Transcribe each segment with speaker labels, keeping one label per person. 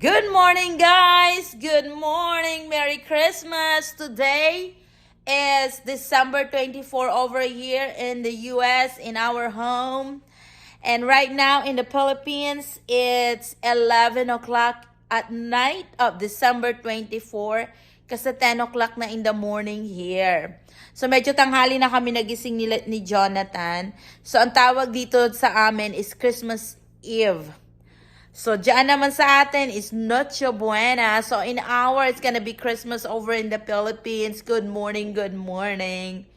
Speaker 1: Good morning, guys! Good morning! Merry Christmas! Today is December 24 over here in the US, in our home. And right now in the Philippines, it's 11 o'clock at night of December 24 kasi 10 o'clock na in the morning here. So medyo tanghali na kami nagising ni, ni Jonathan. So ang tawag dito sa amin is Christmas Eve. So, dyan naman sa atin is Noche Buena. So, in our, it's gonna be Christmas over in the Philippines. Good morning, good morning.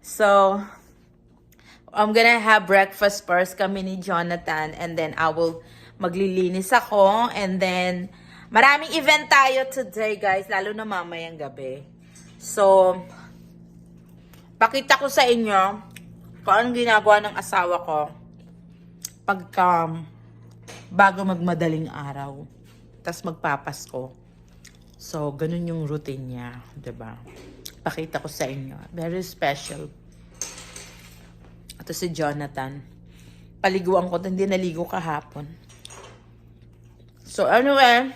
Speaker 1: So, I'm gonna have breakfast first kami ni Jonathan and then I will maglilinis ako and then maraming event tayo today guys, lalo na mamayang gabi. So, pakita ko sa inyo kung anong ginagawa ng asawa ko pagka bago magmadaling araw. Tapos magpapasko. So, ganun yung routine niya. ba? Pakita ko sa inyo. Very special. Ito si Jonathan. Paliguan ko. Hindi naligo kahapon. So, anyway.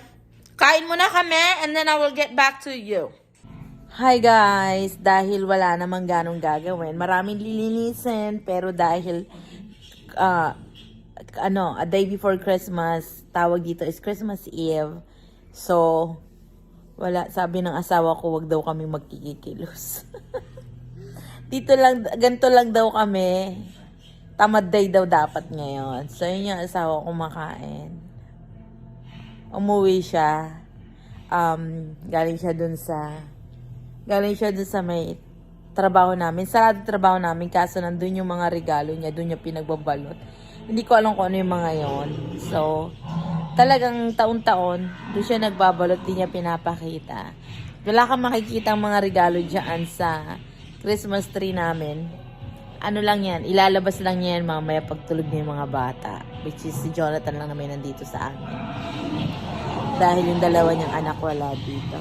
Speaker 1: Kain muna kami and then I will get back to you. Hi guys! Dahil wala namang ganong gagawin, maraming lilinisin, pero dahil ah, ano, a day before Christmas, tawag dito is Christmas Eve. So, wala, sabi ng asawa ko, wag daw kami magkikikilos. dito lang, ganito lang daw kami. Tamad day daw dapat ngayon. So, yun yung asawa ko makain. Umuwi siya. Um, galing siya dun sa, galing siya dun sa may trabaho namin. Sarado trabaho namin, kaso nandun yung mga regalo niya, dun niya pinagbabalot. Hindi ko alam kung ano yung mga yon. So, talagang taon-taon, doon siya nagbabalot, di niya pinapakita. Wala kang makikita ang mga regalo dyan sa Christmas tree namin. Ano lang yan, ilalabas lang yan mamaya pagtulog ng mga bata. Which is si Jonathan lang naman nandito sa amin. Dahil yung dalawa niyang anak wala dito.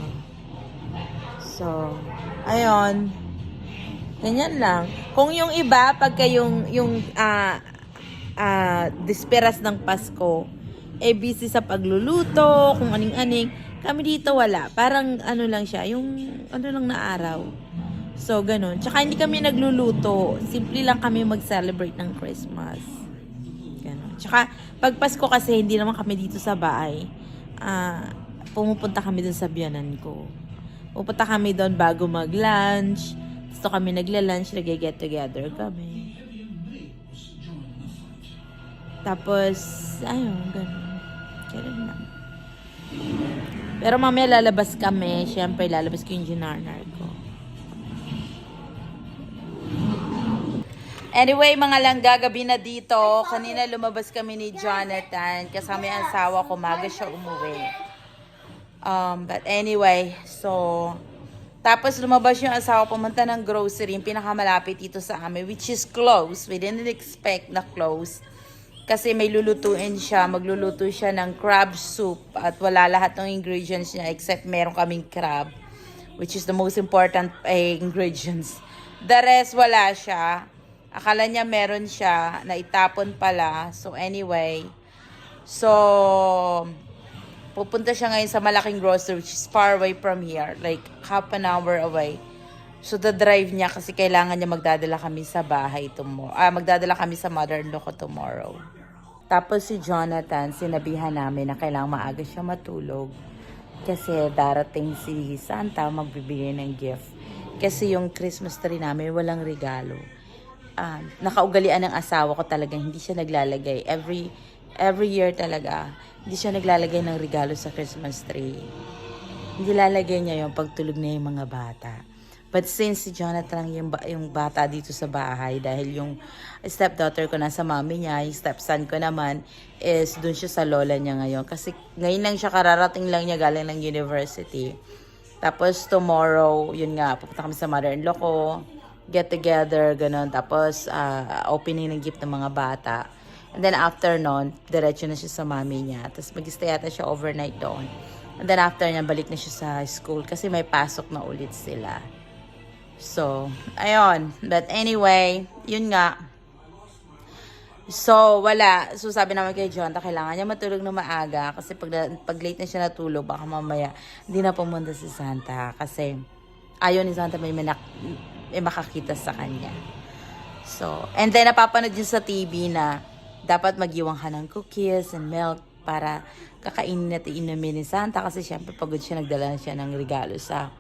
Speaker 1: So, ayun. Ganyan lang. Kung yung iba, pagka yung, yung, ah, ah, disperas ng Pasko, eh busy sa pagluluto, kung aning-aning. Kami dito wala. Parang ano lang siya, yung ano lang na araw. So, ganun. Tsaka hindi kami nagluluto. Simple lang kami mag-celebrate ng Christmas. Ganun. Tsaka, pag Pasko kasi, hindi naman kami dito sa bahay. Ah, pumupunta kami dun sa biyanan ko. Pupunta kami doon bago mag-lunch. Gusto kami nagla-lunch, nag-get together kami. Tapos, ayun, ganun. Ganun lang. Pero mamaya lalabas kami. Siyempre, lalabas ko yung ginarnar ko. Anyway, mga langga, gabi na dito. Kanina lumabas kami ni Jonathan. Kasama yung asawa ko, maga siya umuwi. Um, but anyway, so... Tapos lumabas yung asawa, pumunta ng grocery, yung pinakamalapit dito sa amin, which is close. We didn't expect na close. Kasi may lulutuin siya, magluluto siya ng crab soup at wala lahat ng ingredients niya except meron kaming crab which is the most important eh, ingredients. The rest wala siya. Akala niya meron siya, na itapon pala. So anyway, so pupunta siya ngayon sa malaking grocery which is far away from here, like half an hour away. So, the drive niya kasi kailangan niya magdadala kami sa bahay tomorrow. Ah, magdadala kami sa mother-in-law ko tomorrow. Tapos si Jonathan, sinabihan namin na kailangan maaga siya matulog. Kasi darating si Santa magbibigay ng gift. Kasi yung Christmas tree namin walang regalo. Ah, nakaugalian ng asawa ko talaga, hindi siya naglalagay. Every, every year talaga, hindi siya naglalagay ng regalo sa Christmas tree. Hindi lalagay niya yung pagtulog na yung mga bata. But since si Jonathan yung, yung bata dito sa bahay, dahil yung stepdaughter ko nasa mami niya, yung stepson ko naman is dun siya sa lola niya ngayon. Kasi ngayon lang siya kararating lang niya galing ng university. Tapos tomorrow, yun nga, pupunta kami sa mother-in-law ko, get together, ganun. Tapos ah, opening ng gift ng mga bata. And then after nun, diretso na siya sa mami niya. Tapos mag-stay ata siya overnight doon. And then after niya, balik na siya sa school kasi may pasok na ulit sila. So, ayun. But anyway, yun nga. So, wala. So, sabi naman kay John, kailangan niya matulog na maaga kasi pag, pag late na siya natulog, baka mamaya hindi na pumunta si Santa kasi ayaw ni Santa may, manak, may makakita sa kanya. So, and then napapanood yun sa TV na dapat magiwang ka ng cookies and milk para kakainin at inumin ni Santa kasi syempre pagod siya, nagdala na siya ng regalo sa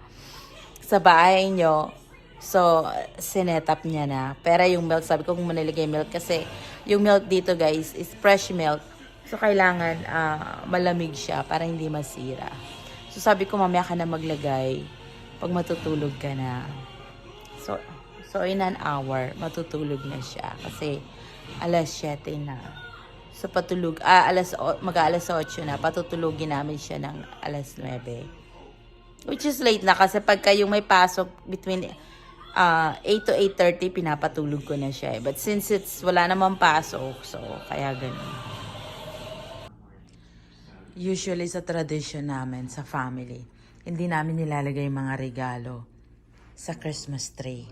Speaker 1: sa bahay nyo. So, sinet up niya na. Pero yung milk, sabi ko kung maniligay milk kasi yung milk dito guys is fresh milk. So, kailangan ah, malamig siya para hindi masira. So, sabi ko mamaya ka na maglagay pag matutulog ka na. So, so in an hour, matutulog na siya kasi alas 7 na. So, patulog, ah, alas, mag-alas 8 na, patutulogin namin siya ng alas 9. Which is late na kasi pagka yung may pasok between uh, 8 to 8.30, pinapatulog ko na siya. eh. But since it's wala namang pasok, so kaya ganun. Usually sa tradition namin, sa family, hindi namin nilalagay mga regalo sa Christmas tree.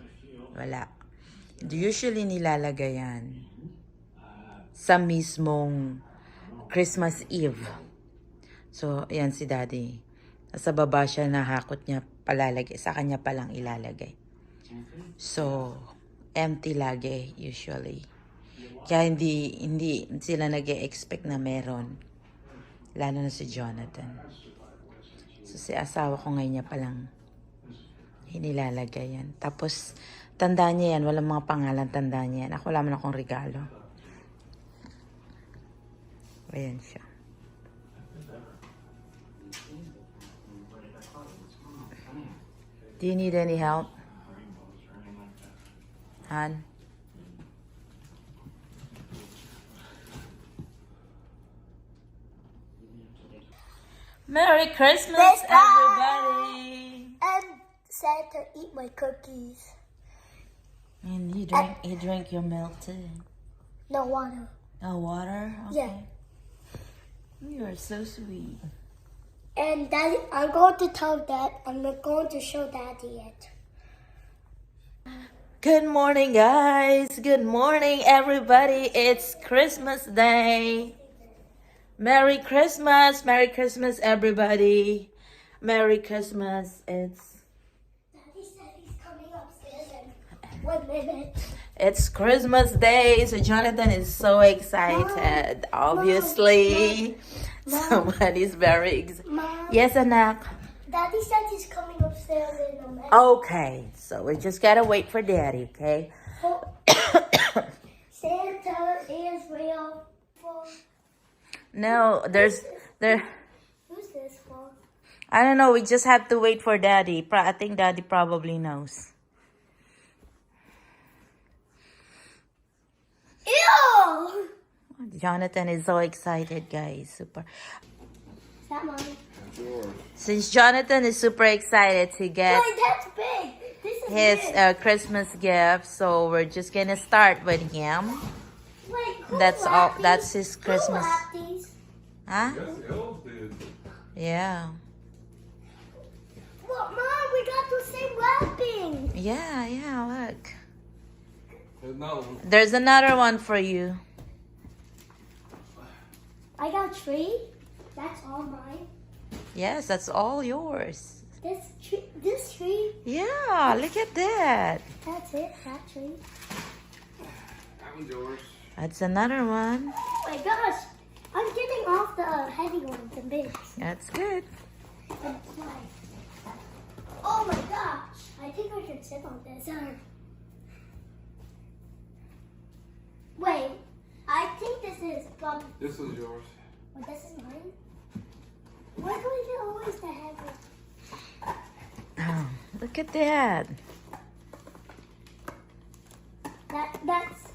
Speaker 1: Wala. Usually nilalagay yan sa mismong Christmas Eve. So, ayan si daddy. Nasa baba siya nahakot niya palalagay. Sa kanya palang ilalagay. So, empty lagi usually. Kaya hindi, hindi sila nag expect na meron. Lalo na si Jonathan. So, si asawa ko ngayon niya palang hinilalagay yan. Tapos, tandaan niya yan. Walang mga pangalan, tandaan niya yan. Ako wala man akong regalo. Ayan siya. Do you need any help? Han? Merry Christmas, everybody!
Speaker 2: And Santa eat my cookies.
Speaker 1: And you drink, you drink your milk too.
Speaker 2: No water.
Speaker 1: No water?
Speaker 2: Yeah.
Speaker 1: You are so sweet.
Speaker 2: And Daddy, I'm going to tell Dad. I'm not going to show Daddy yet.
Speaker 1: Good morning, guys. Good morning, everybody. It's Christmas Day. Merry Christmas. Merry Christmas, everybody. Merry Christmas. It's
Speaker 2: Daddy said he's coming upstairs in one minute.
Speaker 1: it's Christmas Day, so Jonathan is so excited. Obviously, somebody's very excited.
Speaker 2: Mom,
Speaker 1: Yes, Anak.
Speaker 2: Daddy said he's coming upstairs in a minute.
Speaker 1: Okay, so we just gotta wait for Daddy. Okay.
Speaker 2: Santa is real.
Speaker 1: No, there's there.
Speaker 2: who's this for?
Speaker 1: I don't know. We just have to wait for Daddy. I think Daddy probably knows.
Speaker 2: Ew!
Speaker 1: Jonathan is so excited, guys. Super.
Speaker 2: Is that mine?
Speaker 1: Since Jonathan is super excited to get
Speaker 2: Wait, that's big. This is
Speaker 1: his uh, Christmas gift, so we're just gonna start with him.
Speaker 2: Wait,
Speaker 1: That's all.
Speaker 2: wrapped
Speaker 1: That's his Christmas.
Speaker 2: These?
Speaker 1: Huh?
Speaker 3: Yes, the elves did.
Speaker 1: Yeah.
Speaker 2: Well, Mom, we got the same wrapping.
Speaker 1: Yeah. Yeah. Look.
Speaker 3: There's another one.
Speaker 1: There's another one for you.
Speaker 2: I got tree. That's all mine.
Speaker 1: Yes, that's all yours.
Speaker 2: This tree, this tree.
Speaker 1: Yeah. Look at that.
Speaker 2: That's it. That tree.
Speaker 3: That one's yours.
Speaker 1: That's another one.
Speaker 2: Oh my gosh, I'm getting off the heavy ones and big.
Speaker 1: That's good.
Speaker 2: And fly. Oh my gosh, I think I can sit on this. Uh, Wait, I think this is Bob.
Speaker 3: This is yours.
Speaker 2: Oh, this is mine. Why do I get always the heavy?
Speaker 1: Oh, look at that.
Speaker 2: That that's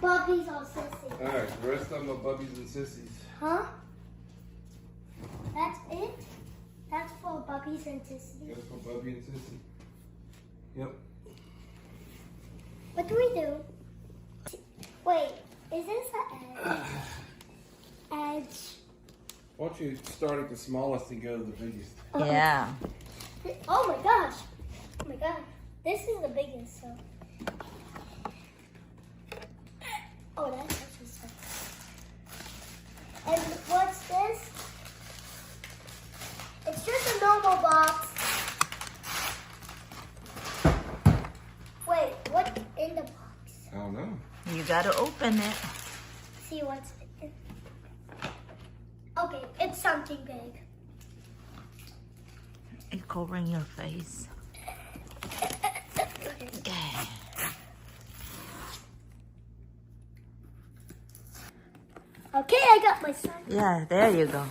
Speaker 2: Bobby's or Sissy.
Speaker 3: Alright, the rest of them are bubbies and sissies.
Speaker 2: Huh? That's it? That's for Bubbies and Sissy.
Speaker 3: That's for Bubby and Sissy. Yep.
Speaker 2: What do we do? Wait, is this the edge? Edge.
Speaker 3: Why don't you start at the smallest and go to the biggest?
Speaker 1: Yeah.
Speaker 2: Oh my gosh. Oh my god. This is the biggest, so. Oh, that's actually stuff. And what's this? It's just a normal box. Wait, what's in the box?
Speaker 3: I don't know.
Speaker 1: You gotta open it.
Speaker 2: See what's in. Okay, it's something big.
Speaker 1: It's covering your face. Okay.
Speaker 2: Okay, I got my
Speaker 1: Yeah, there you go.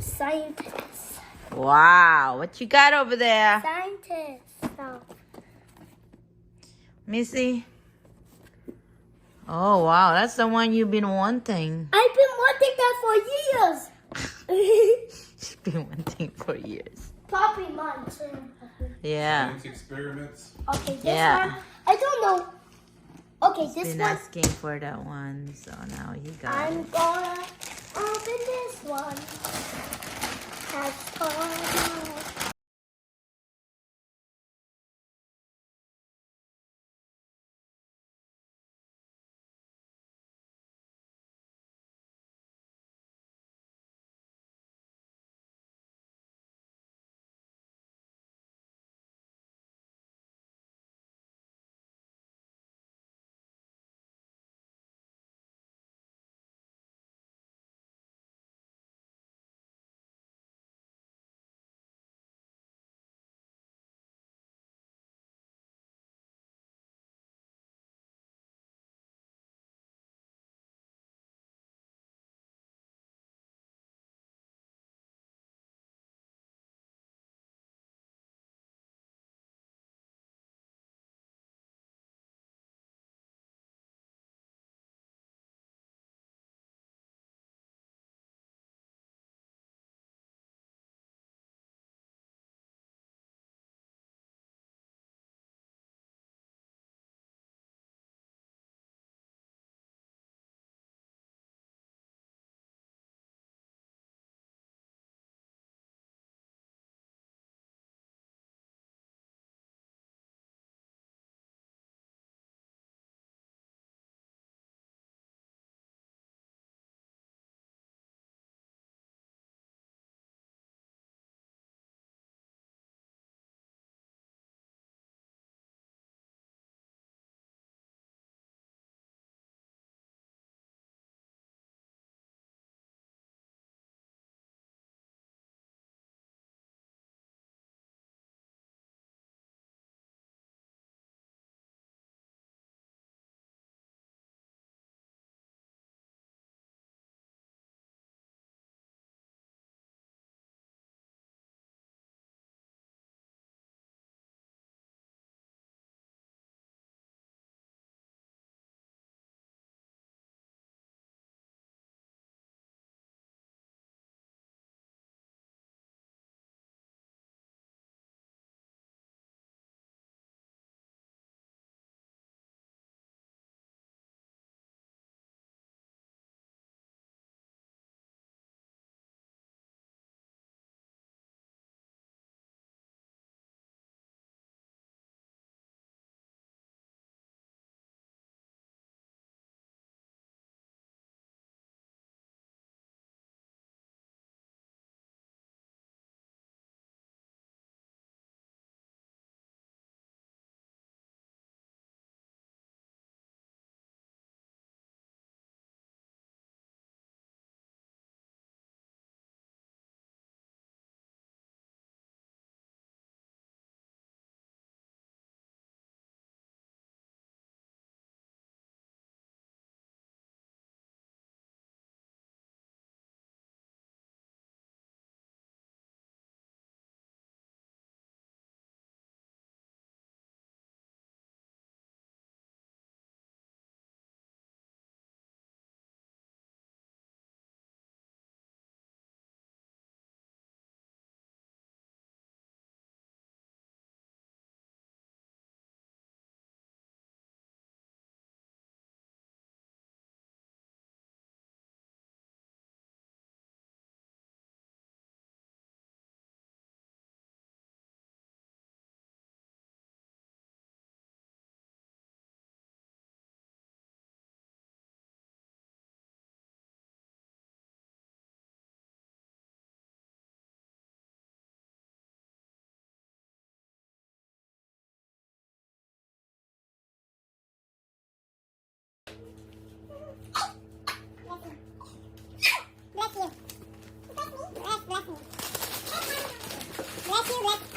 Speaker 2: scientist.
Speaker 1: Wow, what you got over there?
Speaker 2: Scientist. So,
Speaker 1: Missy? Oh, wow, that's the one you've been wanting.
Speaker 2: I've been wanting that for years.
Speaker 1: She's been wanting for years.
Speaker 2: Probably months.
Speaker 1: Yeah.
Speaker 3: Science experiments.
Speaker 2: Okay, this
Speaker 1: Yeah.
Speaker 2: one. I don't know. Okay, this
Speaker 1: Been
Speaker 2: one.
Speaker 1: asking for that one, so now you got
Speaker 2: I'm
Speaker 1: it.
Speaker 2: gonna open this one. Has gone.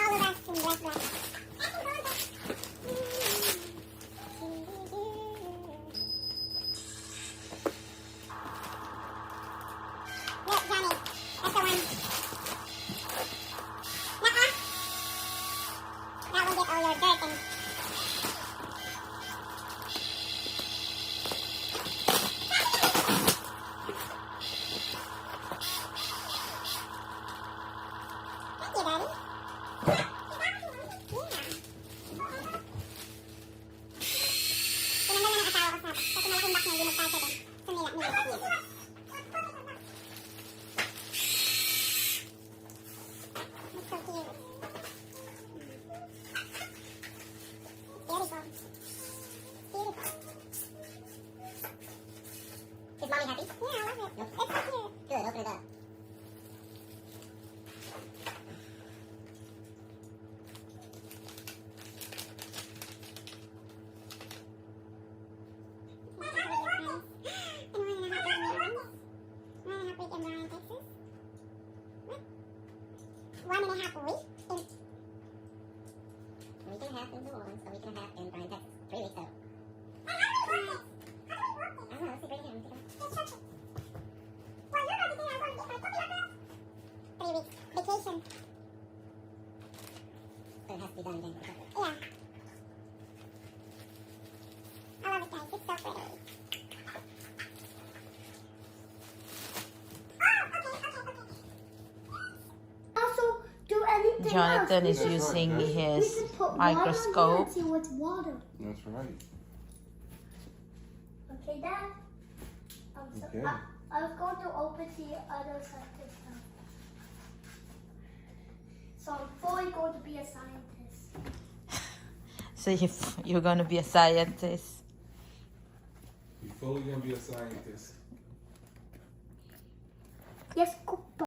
Speaker 2: Al bıraktım bırak bırak. One and a half weeks. In,
Speaker 4: A week and a half in New Orleans, a week and a half in Bryan, Texas. Three weeks out.
Speaker 2: and how do we work this? How do we work this?
Speaker 4: I don't know, let's see, bring it in. Let's see.
Speaker 2: Just check it. Well, you're going to say I'm going to get my puppy back up. Three weeks. Vacation.
Speaker 4: So it has to be done in January.
Speaker 2: Yeah. I love it, guys. It's so pretty. Oh, okay, okay, okay. Also, do anything
Speaker 1: Jonathan is
Speaker 3: That's right,
Speaker 1: using
Speaker 3: that's-
Speaker 2: We
Speaker 1: his
Speaker 2: could put water on
Speaker 1: microscope.
Speaker 2: here and see what's water.
Speaker 3: That's right.
Speaker 2: Okay, Dad. Um, so
Speaker 3: Okay.
Speaker 2: I, I was going to open the other side. So I'm fully going to be a scientist.
Speaker 1: So you, you're gonna be a scientist.
Speaker 3: You're fully gonna be a scientist.
Speaker 2: Yes, Cooper.